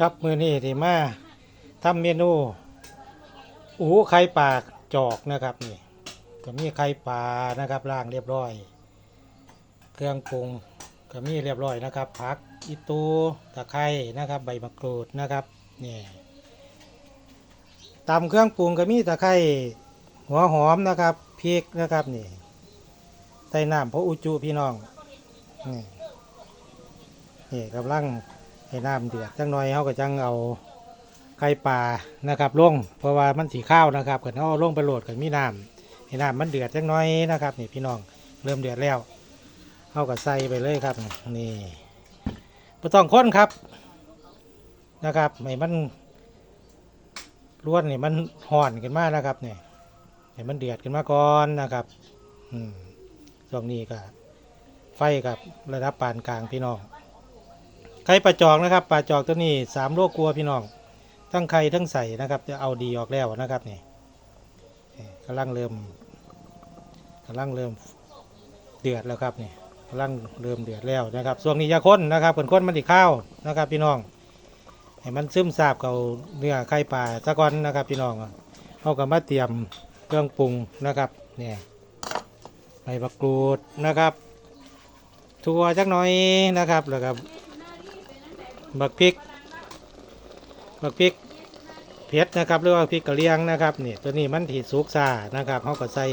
ครับมือนี้ที่มาทำเมนูอูไข่ปลาจอกนะครับนี่ก็มีไข่ปลานะครับล้างเรียบร้อย เครื่องปรุงก็มีเรียบร้อยนะครับผักอีตูตะไคร้นะครับ ใบมะกรูดนะครับนี่ตำเครื่องปรุงก็มีตะไคร้หัวหอมนะครับพริกนะครับนี่ใส่น้ำพระอุจุพี่น้องนี่นี่กำลัง ให้น้ำเดือดจังหน่อยเขาก็จังเอาไข่ปลานะครับลงเพราะว่ามันสีข้าวนะครับเกิดเขาลงไปโหลดกันมีน้ำให้น้ำมันเดือดจังหน่อยนะครับนี่พี่น้องเริ่มเดือดแล้วเขาก็ใส่ไปเลยครับนี่ไม่ต้องค้นครับนะครับให้มันล้วนนี่มันห่อนขึ้นมากนะครับเนี่ยให้มันเดือดขึ้นมาก่อนนะครับอืมช่วงนี้ก็ไฟกับระดับปานกลางพี่น้อง ไข่ปลาจอกนะครับปลาจอกตัวนี้สามโลกลัวพี่น้อง ทั้งไข่ทั้งใส่นะครับ จะเอาดีออกแล้วนะครับนี่กำลังเริ่มกำลังเริ่มเดือดแล้วครับนี่กำลังเริ่มเดือดแล้วนะครับส่วนนี้อยาข้นนะครับขนข้นมันอีกข้าวนะครับ พี่น้องให้มันซึมซาบกับเนื้อไข่ปลาซะกอนนะครับพี่น้องเอากับมาเตรียมเครื่องปรุงนะครับเนี่ยใบมะกรูดนะครับถั่วจักหน่อยนะครับแล้วก็ บักพริก บักพริกเผ็ดนะครับหรือว่าพริกกะเหรี่ยงนะครับนี่ตัวนี้มันถีสุกซานะครับเขาก็ใส่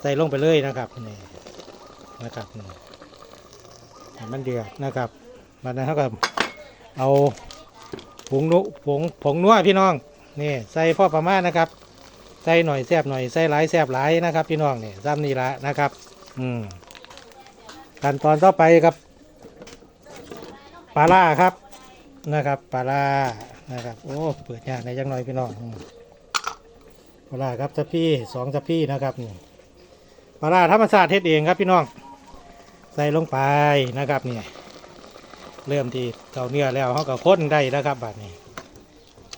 ใส่ลงไปเลยนะครับนี่นะครับมันเดือดนะครับมันนั้นเขาก็เอาผงนุผงผงนัวพี่น้องนี่ใส่พ่อประมาณนะครับ ใส่หน่อยแซบหน่อยใส่หลายแซบหลายนะครับ พี่น้องนี่ซ้ำนี่ละนะครับ อืมขั้นตอนต่อไปครับปลาล่าครับ นะครับปลาลานะครับ โอ้ เปิดยากในจังหน่อยพี่น้องปลาลาครับทัพพี่สองทัพพี่นะครับนี่ปลาลาธรรมชาติเทศเองครับพี่น้อง ใส่ลงไปนะครับนี่เริ่มที่เกาเนื้อแล้วเขาก็ค้นได้นะครับบัดนี้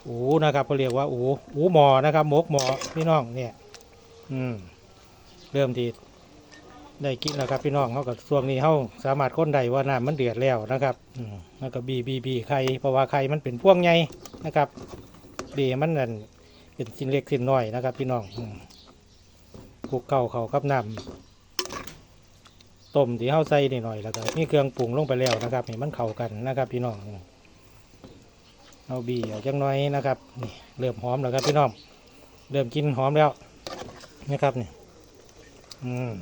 อูนะครับเขาเรียกว่าอูอูหมอนะครับหมกหมอพี่น้องเนี่ย อืมเริ่มที่ ได้กินแล้วครับพี่น้องเขากับช่วงนี้เขาสามารถค้นได้ว่าน้ำมันเดือดแล้วนะครับแล้วก็บีบีบีไข่เพราะว่าไข่มันเป็นพวงใหญ่นะครับบีมันนั่นเป็นสิ่งเล็กสิ่งน้อยนะครับ พี่น้องอืมคลุกเก่าเขากับน้ำต้มที่เขาใส่นิดหน่อยแล้วก็มีเครื่องปรุงลงไปแล้วนะครับให้มันเข้ากันนะครับ พี่น้องเอาบีเอาจังน้อยนะครับนี่เริ่มหอมแล้วครับพี่น้องเริ่มกินหอมแล้วนะครับนี่อืม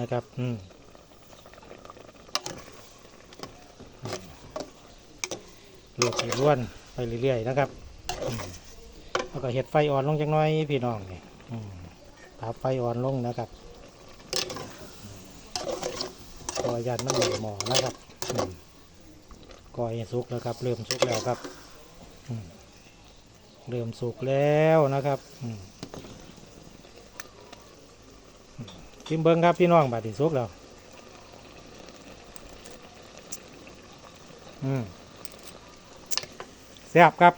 นะครับ อืมลือกให้ล้วนไปเรื่อยๆนะครับแล้วก็เห็ดไฟอ่อนลงจักหน้อยพี่น้องนี่อืมปรับไฟอ่อนลงนะครับตัวยานมันหลหมอนะครับก่อยสุกแล้วครับ เริ่มสุกแล้วครับเริ่มสุกแล้วนะครับอืม ชิมเบิ้งครับพี่น้องบาดที่สุกแล้วอืมแซ่บครับ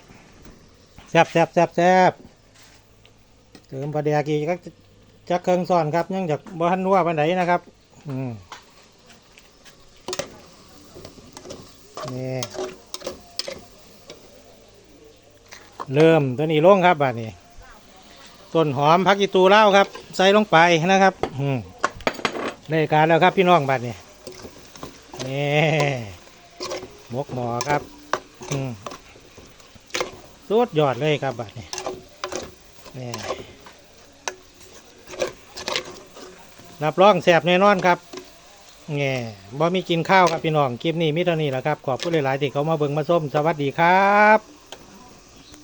แซ่บแซ่บแซ่บแซ่บเติมปลาแดกอีกจักจักเครื่องซ่อนครับยังจากบ้านนัวปันไหนนะครับ อืมนี่เริ่มตัวนี้ลงครับบาดนี้ต้นหอมผักอีตูเล่าครับ ใส่ลงไปนะครับ อืมได้การแล้วครับพี่น้องบัดนี้นี่หมกหมอครับ อืมสุดยอดเลยครับบัดนี้นี่รับรองแสบแน่นอนครับแง่บ่มีกินข้าวครับพี่น้อง คลิปนี้มิเท่านี้แหละครับ ขอบคุณหลาย ๆ ที่เขามาเบิ่งมาส้ม สวัสดีครับ